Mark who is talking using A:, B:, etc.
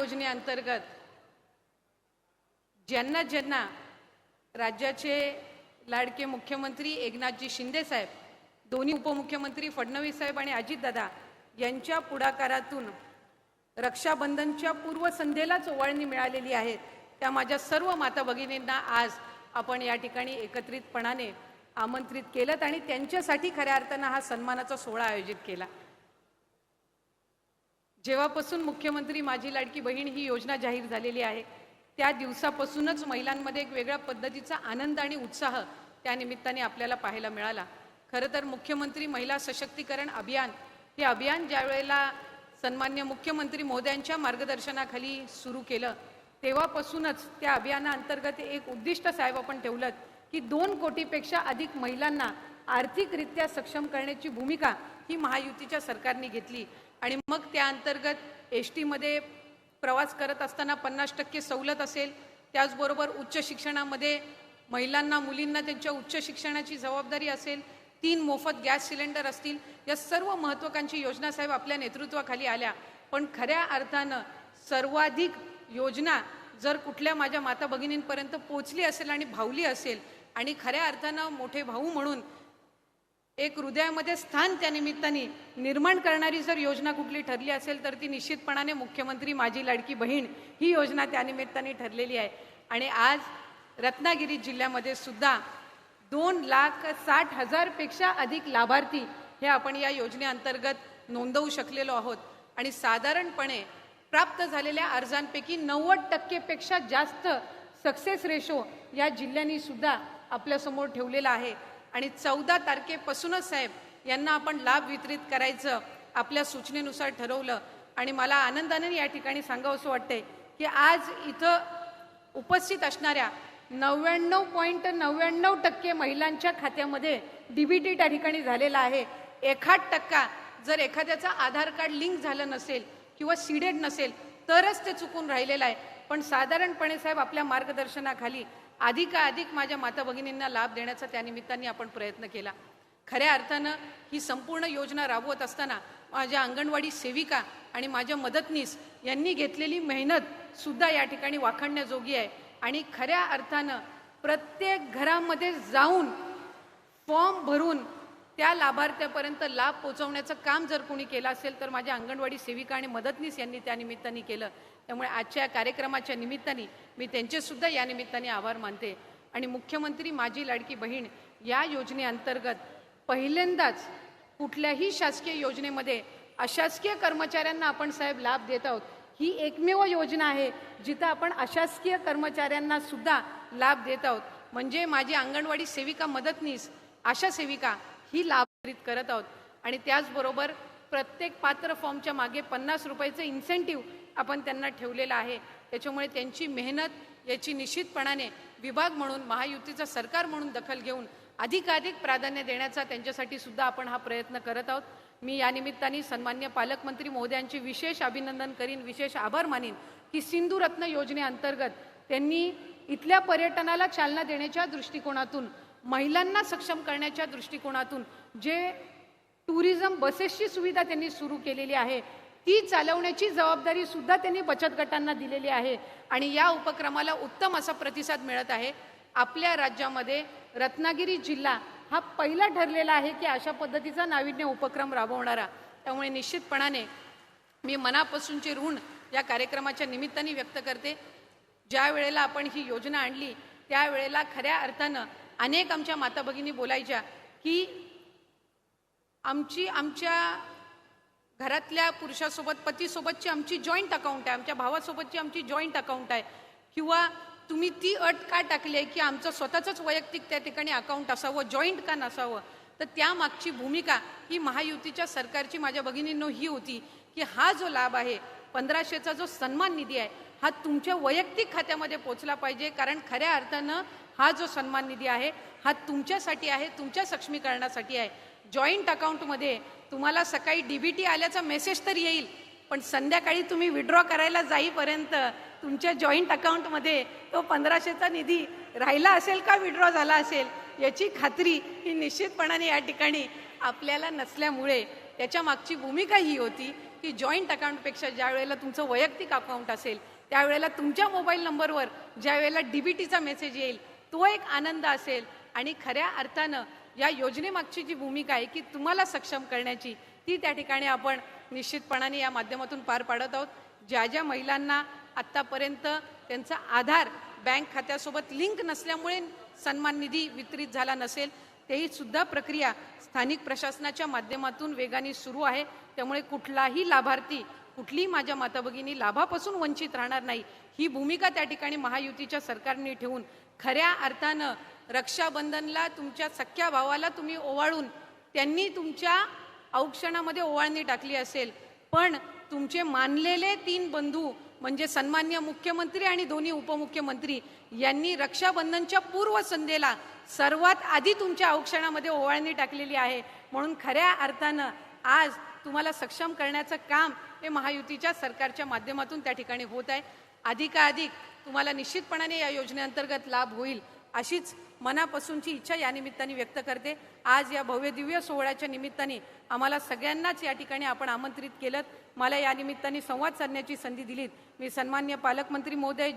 A: योजनेअंतर्गत ज्यांना ज्यांना राज्याचे लाडके मुख्यमंत्री एकनाथजी शिंदे साहेब दोन्ही उपमुख्यमंत्री फडणवीस साहेब आणि अजितदादा यांच्या पुढाकारातून रक्षाबंधनच्या पूर्वसंध्येलाच ओवाळणी मिळालेली आहे. त्या माझ्या सर्व माता भगिनींना आज आपण या ठिकाणी एकत्रितपणाने आमंत्रित केलं आणि त्यांच्यासाठी खऱ्या अर्थानं हा सन्मानाचा सोहळा आयोजित केला. जेव्हापासून मुख्यमंत्री माझी लाडकी बहीण ही योजना जाहीर झालेली आहे त्या दिवसापासूनच महिलांमध्ये एक वेगळ्या पद्धतीचा आनंद आणि उत्साह त्या निमित्ताने आपल्याला पाहायला मिळाला. खरं तर मुख्यमंत्री महिला सशक्तीकरण अभियान हे अभियान ज्यावेळेला सन्मान्य मुख्यमंत्री मोद्यांच्या मार्गदर्शनाखाली सुरू केलं तेव्हापासूनच त्या अभियानाअंतर्गत एक उद्दिष्ट साहेब आपण ठेवलं की दोन कोटीपेक्षा अधिक महिलांना आर्थिकरित्या सक्षम करण्याची भूमिका ही महायुतीच्या सरकारने घेतली. आणि मग त्या अंतर्गत एस टीमध्ये प्रवास करत असताना पन्नास टक्के सवलत असेल त्याचबरोबर उच्च शिक्षणामध्ये महिलांना मुलींना त्यांच्या उच्च शिक्षणाची जबाबदारी असेल तीन मोफत गॅस सिलेंडर असतील या सर्व महत्त्वाकांक्षी योजना साहेब आपल्या नेतृत्वाखाली आल्या. पण खऱ्या अर्थानं सर्वाधिक योजना जर कुठल्या माझ्या माता भगिनींपर्यंत पोचली असेल आणि भावली असेल आणि खऱ्या अर्थानं मोठे भाऊ म्हणून एक हृदयामध्ये स्थान त्या निमित्ताने निर्माण करणारी जर योजना कुठली ठरली असेल तर ती निश्चितपणाने मुख्यमंत्री माझी लाडकी बहीण ही योजना त्यानिमित्ताने ठरलेली आहे. आणि आज रत्नागिरी जिल्ह्यामध्ये सुद्धा दोन लाख साठ हजारपेक्षा अधिक लाभार्थी हे आपण या योजनेअंतर्गत नोंदवू शकलेलो आहोत. आणि साधारणपणे प्राप्त झालेल्या अर्जांपैकी नव्वद टक्केपेक्षा जास्त सक्सेस रेशो या जिल्ह्यांनी सुद्धा आपल्यासमोर ठेवलेला आहे. आणि चौदा तारखेपासूनच साहेब यांना आपण लाभ वितरित करायचं आपल्या सूचनेनुसार ठरवलं. आणि मला आनंदाने या ठिकाणी सांगावं असं वाटतंय की आज इथं उपस्थित असणाऱ्या नव्याण्णव पॉईंट नव्याण्णव टक्के महिलांच्या खात्यामध्ये डीबीटी त्या ठिकाणी झालेला आहे. एखाद टक्का जर एखाद्याचं आधार कार्ड लिंक झालं नसेल किंवा सीडेड नसेल तरच ते चुकून राहिलेलं आहे. पण साधारणपणे साहेब आपल्या मार्गदर्शनाखाली अधिकाधिक माझ्या माता भगिनींना लाभ देण्याचा त्या निमित्ताने आपण प्रयत्न केला. खऱ्या अर्थानं ही संपूर्ण योजना राबवत असताना माझ्या अंगणवाडी सेविका आणि माझ्या मदतनीस यांनी घेतलेली मेहनतसुद्धा या ठिकाणी वाखाणण्याजोगी आहे. आणि खऱ्या अर्थानं प्रत्येक घरामध्ये जाऊन फॉर्म भरून त्या लाभार्थ्यापर्यंत लाभ पोहोचवण्याचं काम जर कोणी केलं असेल तर माझ्या अंगणवाडी सेविका आणि मदतनीस यांनी त्या निमित्ताने केलं. त्यामुळे आजच्या या कार्यक्रमाच्या निमित्ताने मी त्यांचेसुद्धा या निमित्ताने आभार मानते. आणि मुख्यमंत्री माझी लाडकी बहीण या योजनेअंतर्गत पहिल्यांदाच कुठल्याही शासकीय योजनेमध्ये अशासकीय कर्मचाऱ्यांना आपण साहेब लाभ देत आहोत. ही एकमेव योजना आहे जिथं आपण अशासकीय कर्मचाऱ्यांना सुद्धा लाभ देत आहोत. म्हणजे माझी अंगणवाडी सेविका मदतनीस आशा सेविका ही लाभ वितरित करत आहोत. आणि त्याचबरोबर प्रत्येक पात्र फॉर्मच्या मागे पन्नास रुपयाचं इन्सेंटिव्ह आपण त्यांना ठेवलेलं आहे. त्याच्यामुळे त्यांची मेहनत याची निश्चितपणाने विभाग म्हणून महायुतीचं सरकार म्हणून दखल घेऊन अधिकाधिक प्राधान्य देण्याचा त्यांच्यासाठी सुद्धा आपण हा प्रयत्न करत आहोत. मी या निमित्ताने सन्मान्य पालकमंत्री महोदयांचे विशेष अभिनंदन करीन विशेष आभार मानीन. की सिंधुरत्न योजनेअंतर्गत त्यांनी इथल्या पर्यटनाला चालना देण्याच्या दृष्टिकोनातून महिलांना सक्षम करण्याच्या दृष्टिकोनातून जे टुरिझम बसेसची सुविधा त्यांनी सुरू केलेली आहे ती चालवण्याची जबाबदारी सुद्धा त्यांनी बचत गटांना दिलेली आहे. आणि या उपक्रमाला उत्तम असा प्रतिसाद मिळत आहे. आपल्या राज्यामध्ये रत्नागिरी जिल्हा हा पहिला ठरलेला आहे की अशा पद्धतीचा नाविन्य उपक्रम राबवणारा. त्यामुळे निश्चितपणाने मी मनापासूनचे ऋण या कार्यक्रमाच्या निमित्ताने व्यक्त करते. ज्या वेळेला आपण ही योजना आणली त्यावेळेला खऱ्या अर्थानं अनेक आमच्या माता भगिनी बोलायच्या की आमची आमच्या घरातल्या पुरुषासोबत पतीसोबतची आमची जॉईंट अकाउंट आहे आमच्या भावासोबतची आमची जॉईंट अकाउंट आहे. किंवा तुम्ही ती अट का टाकली आहे की आमचं स्वतःचंच वैयक्तिक त्या ठिकाणी अकाउंट असावं जॉईंट का नसावं? तर त्यामागची भूमिका ही महायुतीच्या सरकारची माझ्या भगिनींनो ही होती की हा जो लाभ आहे पंधराशेचा जो सन्मान निधी आहे हा तुमच्या वैयक्तिक खात्यामध्ये पोचला पाहिजे. कारण खऱ्या अर्थानं हा जो सन्मान निधी आहे हा तुमच्यासाठी आहे तुमच्या सक्षमीकरणासाठी आहे. जॉईंट अकाउंटमध्ये तुम्हाला सकाळी डी बी टी आल्याचा मेसेज तर येईल पण संध्याकाळी तुम्ही विड्रॉ करायला जाईपर्यंत तुमच्या जॉईंट अकाउंटमध्ये तो पंधराशेचा निधी राहिला असेल का विड्रॉ झाला असेल याची खात्री ही निश्चितपणाने या ठिकाणी आपल्याला नसल्यामुळे त्याच्या मागची भूमिका ही होती की जॉईंट अकाउंटपेक्षा ज्या वेळेला तुमचं वैयक्तिक अकाउंट असेल त्यावेळेला तुमच्या मोबाईल नंबरवर ज्या वेळेला डी बी टीचा मेसेज येईल तो एक आनंद असेल. आणि खऱ्या अर्थानं या योजनेमागची जी भूमिका आहे की तुम्हाला सक्षम करण्याची ती त्या ठिकाणी आपण निश्चितपणाने या माध्यमातून पार पाडत आहोत. ज्या ज्या महिलांना आत्तापर्यंत त्यांचा आधार बँक खात्यासोबत लिंक नसल्यामुळे सन्मान निधी वितरित झाला नसेल तेही सुद्धा प्रक्रिया स्थानिक प्रशासनाच्या माध्यमातून वेगाने सुरू आहे. त्यामुळे कुठलाही लाभार्थी कुठलीही माझ्या माता भगिनी लाभापासून वंचित राहणार नाही. ही भूमिका त्या ठिकाणी महायुतीच्या सरकारने ठेवून खऱ्या अर्थानं रक्षाबंधनला तुमच्या सख्या भावाला तुम्ही ओवाळून त्यांनी तुमच्या औक्षणामध्ये ओवाळणी टाकली असेल. पण तुमचे मानलेले तीन बंधू म्हणजे सन्मान्य मुख्यमंत्री आणि दोन्ही उपमुख्यमंत्री यांनी रक्षाबंधनच्या पूर्वसंध्येला सर्वात आधी तुमच्या औक्षणामध्ये ओवाळणी टाकलेली आहे. म्हणून खऱ्या अर्थानं आज तुम्हाला सक्षम करण्याचं काम हे महायुतीच्या सरकारच्या माध्यमातून त्या ठिकाणी होत आहे. अधिकाधिक तुम्हाला निश्चितपणाने या योजनेअंतर्गत लाभ होईल अशीच मनापासूनची इच्छा या निमित्ताने व्यक्त करते. आज या भव्य दिव्य सोहळ्याच्या निमित्ताने आम्हाला सगळ्यांनाच या ठिकाणी आपण आमंत्रित केलं. मला या निमित्ताने संवाद साधण्याची संधी दिलीत. मी सन्मान्य पालकमंत्री महोदय